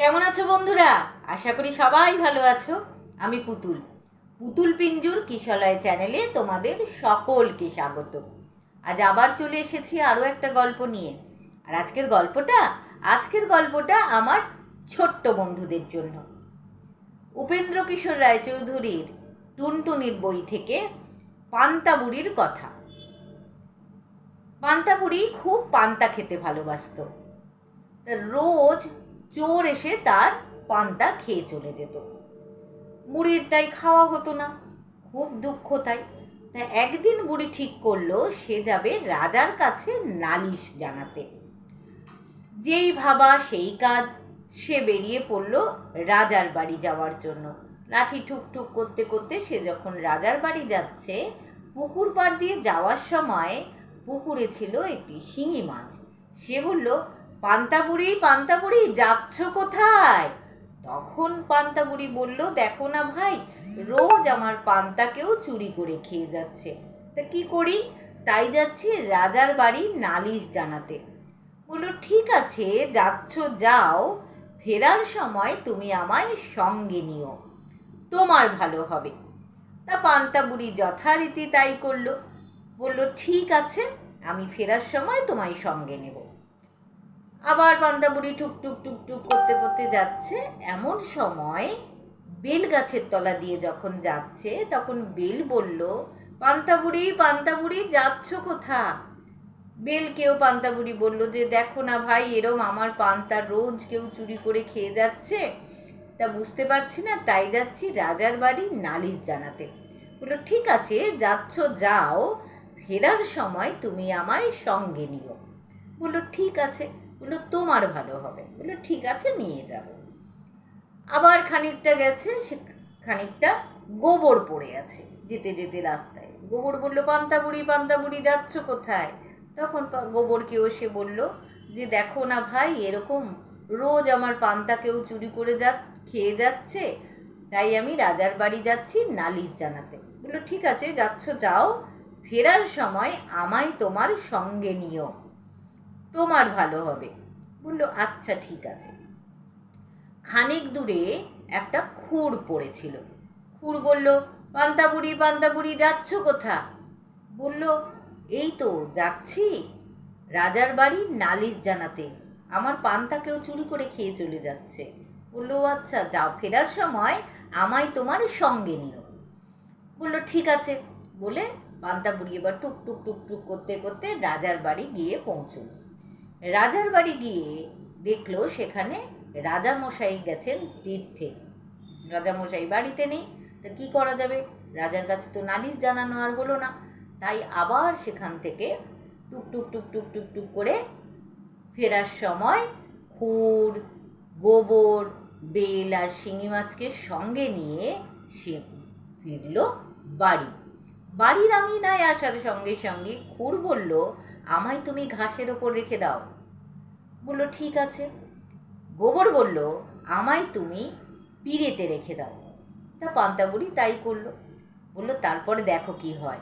কেমন আছো বন্ধুরা? আশা করি সবাই ভালো আছো। আমি পুতুল। পুতুল পিঞ্জুর কিশলয় চ্যানেলে তোমাদের সকলকে স্বাগত। আজ আবার চলে এসেছি আরও একটা গল্প নিয়ে। আর আজকের গল্পটা আজকের গল্পটা আমার ছোট্ট বন্ধুদের জন্য। উপেন্দ্র কিশোর রায়চৌধুরীর টুনটুনির বই থেকে পান্তা বুড়ির কথা। পান্তা বুড়ি খুব পান্তা খেতে ভালোবাসতো। রোজ চোর এসে তার পান্তা খেয়ে চলে যেত। বুড়ির তাই খাওয়া হতো না, খুব দুঃখ তাই। একদিন বুড়ি ঠিক করল, সে যাবে রাজার কাছে নালিশ জানাতে। যেই ভাবা সেই কাজ, সে বেরিয়ে পড়ল রাজার বাড়ি যাওয়ার জন্য। লাঠি ঠুক ঠুক করতে করতে সে যখন রাজার বাড়ি যাচ্ছে, পুকুর পাড় দিয়ে যাওয়ার সময় পুকুরে ছিল একটি শিঙি মাছ। সে বলল পান্তাবুড়ি পান্তাবুড়ি, যাচ্ছ কোথায়? তখন পান্তাবুড়ি বলল, দেখো না ভাই, রোজ আমার পান্তাকেও চুরি করে খেয়ে যাচ্ছে। তা কি করি? তাই যাচ্ছি রাজার বাড়ি নালিশ জানাতে। বলল, ঠিক আছে, যাচ্ছ, যাও। ফেরার সময় তুমি আমায় সঙ্গে নিও। তোমার ভালো হবে। তা পান্তাবুড়ি যথারীতি তাই করল। বলল, ঠিক আছে, আমি ফেরার সময় তোমায় সঙ্গে নেব। আবার পান্তাবুড়ি টুক টুক টুক টুক করতে করতে যাচ্ছে। এমন সময় বেল গাছের তলা দিয়ে যখন যাচ্ছে, তখন বেল বলল, পান্তাবুড়ি পান্তাবুড়ি, যাচ্ছ কোথা বেল কেউ পান্তাবুড়ি বলল যে, দেখো না ভাই, এরম আমার পান্তা রোজ কেউ চুরি করে খেয়ে যাচ্ছে। তা বুঝতে পারছি না, তাই যাচ্ছি রাজার বাড়ি নালিশ জানাতে। বলল, ঠিক আছে, যাচ্ছ, যাও, ফেরার সময় তুমি আমায় সঙ্গে নিও। বলল, ঠিক আছে। বলল, তোমার ভালো হবে। বলল, ঠিক আছে, নিয়ে যাব। আবার খানিকটা গেছে, সে খানিকটা গোবর পড়ে আছে, যেতে যেতে রাস্তায়। গোবর বলল পান্তা বুড়ি পান্তা বুড়ি যাচ্ছ কোথায়? তখন গোবরকেও সে বলল, যে দেখো না ভাই, এরকম রোজ আমার পান্তা কেউ চুরি করে যা, খেয়ে যাচ্ছে, তাই আমি রাজার বাড়ি যাচ্ছি নালিশ জানাতে। বলল, ঠিক আছে, যাচ্ছ, যাও। ফেরার সময় আমায় তোমার সঙ্গে নিও। তোমার ভালো হবে। বলল আচ্ছা ঠিক আছে। খানিক দূরে একটা খুর পড়েছিল। খুর বলল, পান্তাবুড়ি পান্তাবুড়ি যাচ্ছ কোথা? বলল, এই তো, যাচ্ছি। রাজার বাড়ি নালিশ জানাতে। আমার পান্তা কেউ চুরি করে খেয়ে চলে যাচ্ছে। বলল আচ্ছা যাও, ফেরার সময় আমায় তোমার সঙ্গে নিও। বলল, ঠিক আছে। বলে পান্তা বুড়ি এবার টুক টুক টুক টুক করতে করতে রাজার বাড়ি গিয়ে পৌঁছল। রাজার বাড়ি গিয়ে দেখল সেখানে রাজামশাই গেছেন তীর্থে। রাজামশাই বাড়িতে নেই, তা কি করা যাবে? রাজার কাছে তো নালিশ জানানো আর হলো না। তাই আবার সেখান থেকে টুক টুক টুক টুক টুক টুক করে ফেরার সময় খুর, গোবর, বেল আর শিঙি মাছকে সঙ্গে নিয়ে সে ফিরল বাড়ি। বাড়ির আঙিনায় আসার সঙ্গে সঙ্গে খুর বলল আমায় তুমি ঘাসের ওপর রেখে দাও। বলল, ঠিক আছে। গোবর বলল, আমায় তুমি পিড়েতে রেখে দাও। তা পান্তাবুড়ি তাই করল। বলল, তারপরে দেখো কি হয়।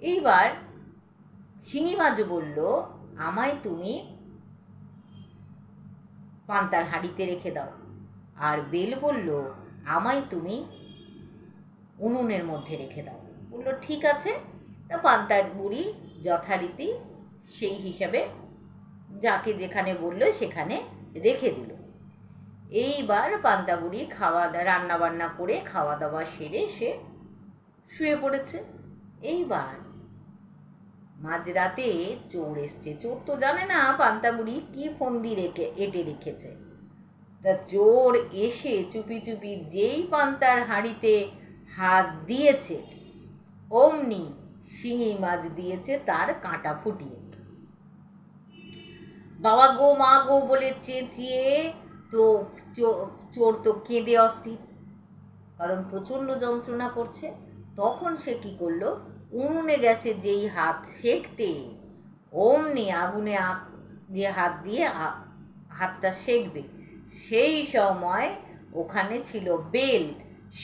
এইবার শিঙি মাছ বলল, আমায় তুমি পান্তার হাঁড়িতে রেখে দাও। আর বেল বলল, আমায় তুমি উনুনের মধ্যে রেখে দাও। বলল, ঠিক আছে। তা পান্তার বুড়ি যথারীতি সেই হিসাবে যাকে যেখানে বলল সেখানে রেখে দিল। এইবার পান্তা বুড়ি খাওয়া দাওয়া রান্না বান্না করে খাওয়া দাওয়া সেরে সে শুয়ে পড়েছে। এইবার মাঝরাতে চোর এসছে। চোর তো জানে না পান্তা বুড়ি কি ফন্দি রেখে, এটে রেখেছে। তা চোর এসে চুপি চুপি যেই পান্তার হাঁড়িতে হাত দিয়েছে, অমনি শিঙি মাছ দিয়েছে তার কাঁটা ফুটিয়ে। বাবা গো, মা গো বলে চেঁচিয়ে তো চোর তো কেঁদে অস্থির। কারণ প্রচণ্ড যন্ত্রণা করছে। তখন সে কি করল? উনুনে গেছে যেই হাত সেঁকতে, অমনি আগুনে যে হাত দিয়ে হাতটা সেঁকবে, সেই সময় ওখানে ছিল বেল।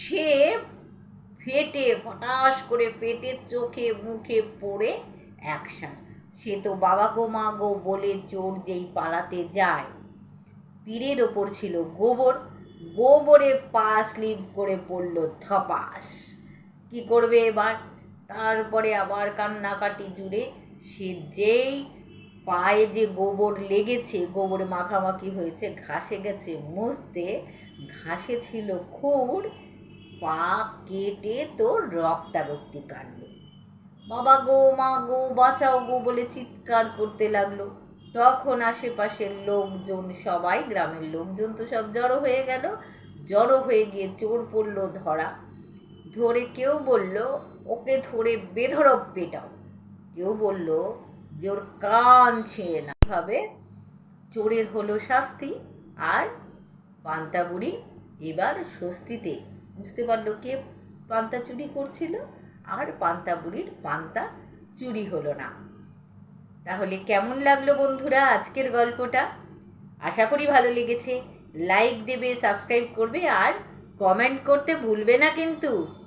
সে ফেটে, ফটাস করে ফেটে চোখে, মুখে পড়ে একসাথ সে তো বাবা গো মা গো বলে চোর যেই পালাতে যায়। পীরের ওপর ছিল গোবর। গোবরে পা স্লিপ করে পড়ল ধপাস। কি করবে এবার? তারপরে আবার কান্নাকাটি জুড়ে সে যেই পায়ে যে গোবর লেগেছে, গোবরে মাখামাখি হয়েছে, ঘাসে গেছে, মুছতে ঘাসে ছিল খুর, পা কেটে তো রক্তারক্তি কাটলো বাবা গো মা গো বাঁচাও গো বলে চিৎকার করতে লাগল। তখন আশেপাশের লোকজন, সবাই গ্রামের লোকজন তো সব জড়ো হয়ে গেল। জড়ো হয়ে গিয়ে চোর পড়ল ধরা। ধরে কেউ বলল, ওকে ধরে বেধরব পেটাও কেউ বলল, যে ওর কান ছিঁড়ে না। ভাবে চোরের হলো শাস্তি আর পান্তা বুড়ি এবার স্বস্তিতে। বুঝতে পারল কে পান্তা চুরি করছিল? আর পান্তা বুড়ির পান্তা চুরি হলো না। তাহলে কেমন লাগল বন্ধুরা আজকের গল্পটা? আশা করি ভালো লেগেছে। লাইক দেবে, সাবস্ক্রাইব করবে আর কমেন্ট করতে ভুলবে না কিন্তু।